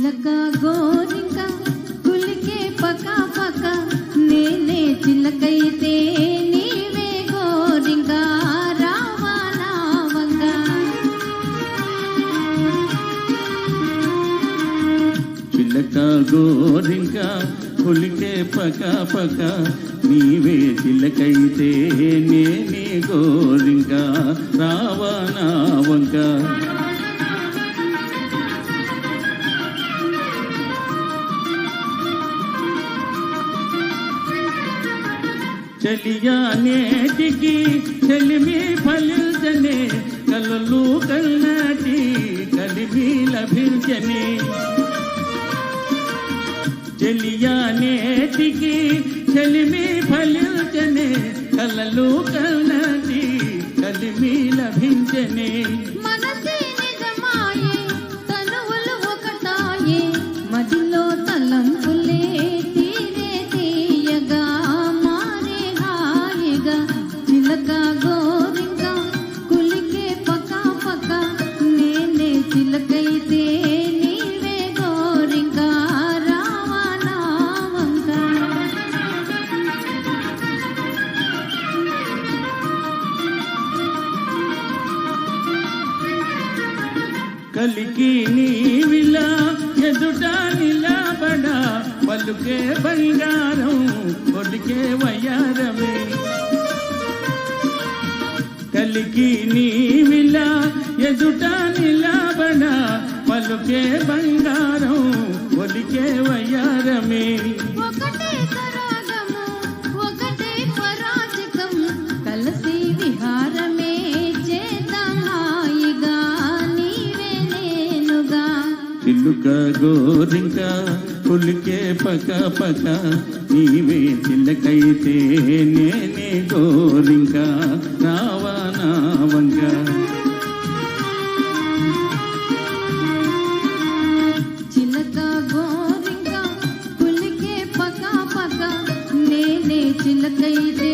చిలక గోరింక గులికే పక పక. నేనే చిలకైతే నీవే గోరింక రావా చిలక గోరింక కులికే పక పక. నీవే చిలకైతే నేనే గోరింక రావణావంక వంక చలియా నేటికి చెలిమి ఫలించనే కలలు కల్నాటి కలిమి లభించనే చెలియా నేటికి చెలిమి ఫలించనే కలలు కల్నాటి కలిమి లభించనే మనసే నిజమాయే తనువులు ఒకటాయే కలికి నీవిలా ఎదుట నిలబడ పలుకే బంగారం కొలికే వయ్యారమే. కలికి నీవిలా ఎదుట నిలబడ పలుకే బంగారం కొలికే వయ్యారమే. ఒకటే పిల్లుక గోరింక పులికే పక పక. నీవే చిల్లకైతే నేనే గోరింక. రావా నావంక చిలక గోరింక పులికే పక పక. నేనే చిల్లకైతే